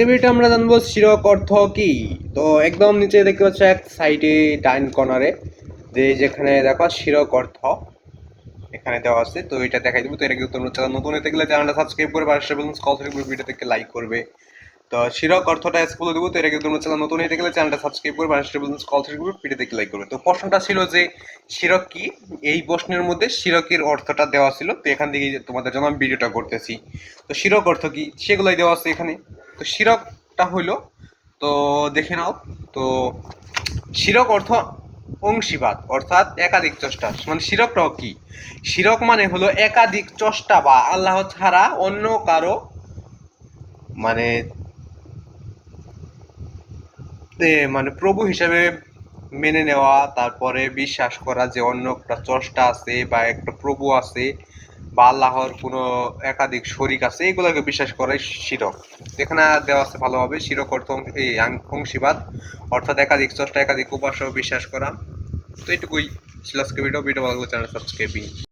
এবারে আমরা জানব শিরক অর্থ কি? তো একদম নিচে দেখতে পাচ্ছ এক সাইডে ডাইন কর্নারে যে যেখানে দেখো শিরক অর্থ এখানে দেওয়া আছে। তো এটা দেখাই দেবো। তো এটা কিন্তু তোমরা চ্যানেল নতুন হতে গেলে চ্যানেলটা সাবস্ক্রাইব করে পাশে এবং কল থেকে ভিডিও থেকে লাইক করবে। তো শিরক অর্থটা স্কুলে দেবো। তো এটা কিন্তু তোমরা চ্যানেল নতুন হতে গেলে চ্যানেলটা সাবস্ক্রাইব করে পাশে এবং কল থেকে ভিডিও থেকে লাইক করবে। তো প্রশ্নটা ছিল যে, শিরক কি? এই প্রশ্নের মধ্যে শিরকের অর্থটা দেওয়া ছিল। তো এখান থেকে তোমাদের জন্য আমি ভিডিওটা করতেছি। তো শিরক অর্থ কি? সেগুলোই দেওয়া আছে এখানে। তো শিরকটা হইল, তো দেখে নাও, তো শিরক অর্থ অংশীবাদ, অর্থাৎ একাধিক চষ্টা। মানে শিরকটাও কি? শিরক মানে হলো একাধিক চষ্টা বা আল্লাহ ছাড়া অন্য কারও মানে মানে প্রভু হিসাবে মেনে নেওয়া, তারপরে বিশ্বাস করা যে অন্য একটা চষ্টা আছে বা একটা প্রভু আছে বা আল্লাহর কোনো একাধিক শরিক আছে, এগুলোকে বিশ্বাস করে শিরক। এখানে দেওয়া আছে ভালোভাবে, শিরক অর্থ এই অংশীবাদ, অর্থাৎ একাধিক চষ্টা একাধিক উপাস্য বিশ্বাস করা। তো এটুকুই। ছিল আজকে ভিডিও। ভিডিও ভালো চ্যানেল সাবস্ক্রাইবিং